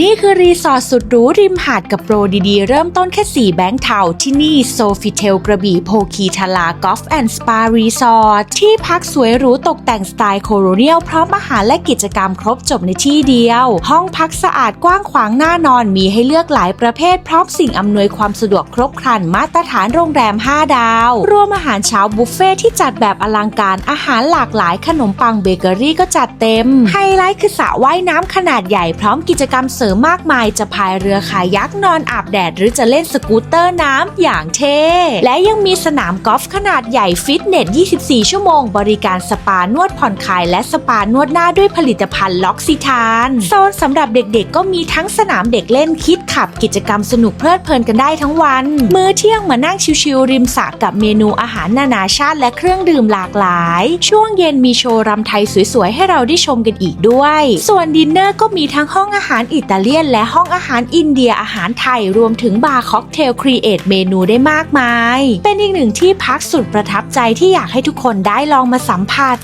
นี่คือรีสอร์ทสุดหรูริมหาดกับโปรดีๆ เริ่มต้นแค่ 4 แบงค์เทาที่นี่โซฟิเทลกระบี่โพคีทลากอล์ฟแอนด์สปารีสอร์ทที่พักสวยหรูตกแต่งสไตล์โคโลเนียลพร้อมอาหารและกิจกรรมครบจบในที่เดียว ห้องพักสะอาดกว้างขวางน่านอนมีให้เลือกหลายประเภท พร้อมสิ่งอำนวยความสะดวกครบครันมาตรฐานโรงแรม 5 ดาว รวมอาหารเช้าบุฟเฟ่ที่จัดแบบอลังการอาหารหลากหลายขนมปังเบเกอรี่ก็จัดเต็มไฮไลท์คือสระว่ายน้ำขนาดใหญ่พร้อมกิจกรรมเสริมมากมายจะพายเรือคายักนอนอาบแดด หรือจะเล่นสกูตเตอร์น้ำอย่างเท่ และยังมีสนามกอล์ฟขนาดใหญ่ฟิตเนส 24 ชั่วโมง บริการสปานวดผ่อนคลายและสปานวดหน้าด้วยผลิตภัณฑ์ล็อกซิทานโซนสำหรับเด็กๆ ก็มีทั้งสนามเด็กเล่นคิดขับกิจกรรมสนุกเพลิดเพลินกันได้ทั้งวัน มื้อเที่ยงมานั่งชิวๆริมสระกับเมนูอาหารนานาชาติ และเครื่องดื่มหลากหลาย ช่วงเย็นมีโชว์รำไทยสวยๆให้เราได้ชมกันอีกด้วย ส่วนดินเนอร์ก็มีทั้งห้องอาหารอิตตาเลียน และห้องอาหารอินเดียอาหารไทยรวมถึงบาร์ค็อกเทลครีเอทเมนูได้มากมาย เป็นอีกหนึ่งที่พักสุดประทับใจที่อยากให้ทุกคนได้ลองมาสัมผัส